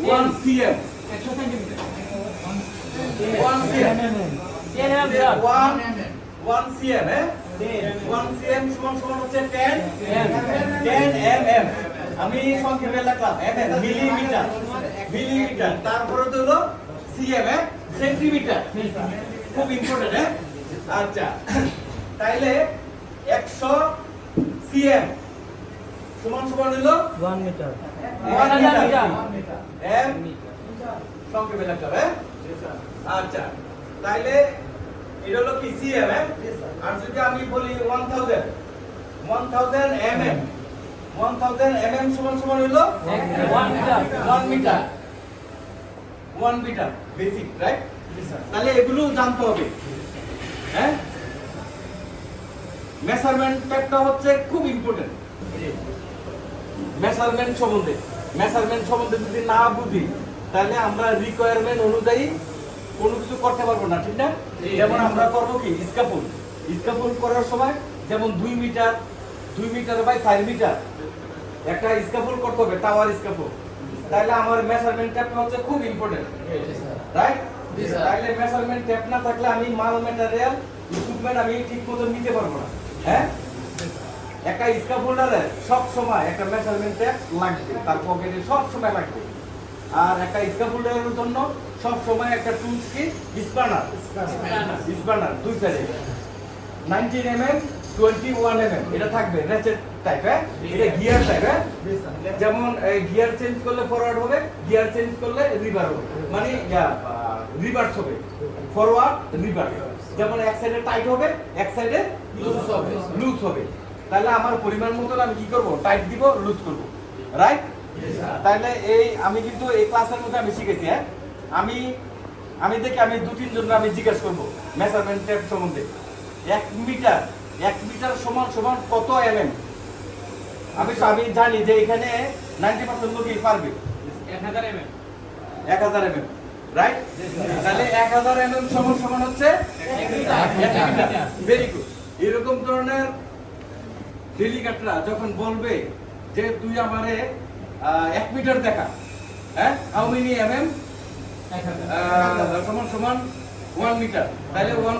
One CM একশো centimetre one CM ten M বিরাট one one হ্যাঁ one CM সমান সমান হচ্ছে টেন টেন এম এম আমি সংক্ষেপে লিখলাম এম মিলিমিটার মিলিমিটার তারপরে তো হলো সিএম হ্যাঁ সেন্টিমিটার খুব ইম্পর্টেন্ট হ্যাঁ আচ্ছা। তাইলে একশো সিএম সমান সমান হলো ওয়ান মিটার ওয়ান হাজার মিটার এম? সংক্ষেপে লিখতে হবে? আচ্ছা তাইলে এটা হলো কি সিএম আর যদি আমি বলি 1000 1000 এমএম 1000 এমএম সমান সমান হলো 1 মিটার। 1 মিটার। বেসিক রাইট তাহলে এগুলো জানতে হবে। হ্যাঁ? মেজারমেন্ট হচ্ছে খুব ইম্পর্টেন্ট মেজারমেন্ট সম্বন্ধে। মেজারমেন্ট সম্বন্ধে যদি না বুঝি তাহলে আমরা রিকোয়ারমেন্ট অনুযায়ী কোনো কিছু করতে পারব না ঠিক না? যেমন আমরা করব কি? স্কাপুল স্কাপুল করার সময় যেমন দুই মিটার দুই মিটার বাই চার মিটার একটা স্কাপুল করতে হবে টাওয়ার স্কাপুল তাহলে আমার মেজারমেন্ট ট্যাপটা হচ্ছে খুব ইম্পর্টেন্ট রাইট তাহলে মেজারমেন্ট ট্যাপ না থাকলে আমি মাল ম্যাটেরিয়াল ইকুইপমেন্ট আমি ঠিক মতো নিতে পারব না হ্যাঁ? একটা স্কাফোল্ডারে সব সময় একটা মেজারমেন্ট ট্যাপ লাগবে তার পকেটে সব সময় লাগবে। আর একটা স্কাফোল্ডারের জন্য সব সময় একটা টুলস কি স্পানার স্পানার দুই সাইডে 19 mm 21 mm এটা থাকবে রেচেট টাইপ হ্যাঁ? এটা গিয়ার টাইপ হ্যাঁ? যেমন গিয়ার চেঞ্জ করলে ফরওয়ার্ড হবে গিয়ার চেঞ্জ করলে রিভার হবে। মানে রিভার্স হবে। ফরওয়ার্ড রিভার্স যেমন এক সাইডে টাইট হবে এক সাইডে লুজ হবে। লুজ হবে। তাহলে আমার পরিমাণ মতন আমি কি করব? টাইট দিব লুজ করব। রাইট তাহলে এই আমি কিন্তু এই ক্লাসের মধ্যে আমি শিখেছি হ্যাঁ? আমি আমি দেখি আমি দু তিন জন আমি জিজ্ঞেস করব মেজারমেন্ট সম্বন্ধে। এক মিটার এক মিটার সমান সমান কত এমএম আমি আমি জানি যে এখানে নাইনটি পার্সেন্ট লোকই পারবে। এক হাজার এম এম এক হাজার এমএম রাইট তাহলে এক হাজার এমএম সমান সমান হচ্ছে ভেরি গুড এরকম ধরনের ডেলিগেটরা যখন বলবে যে তুই আমারে এক মিটার দেখা হ্যাঁ? হাউ মেনি এম এম সমান সমান ওয়ান মিটার তাহলে ওয়ান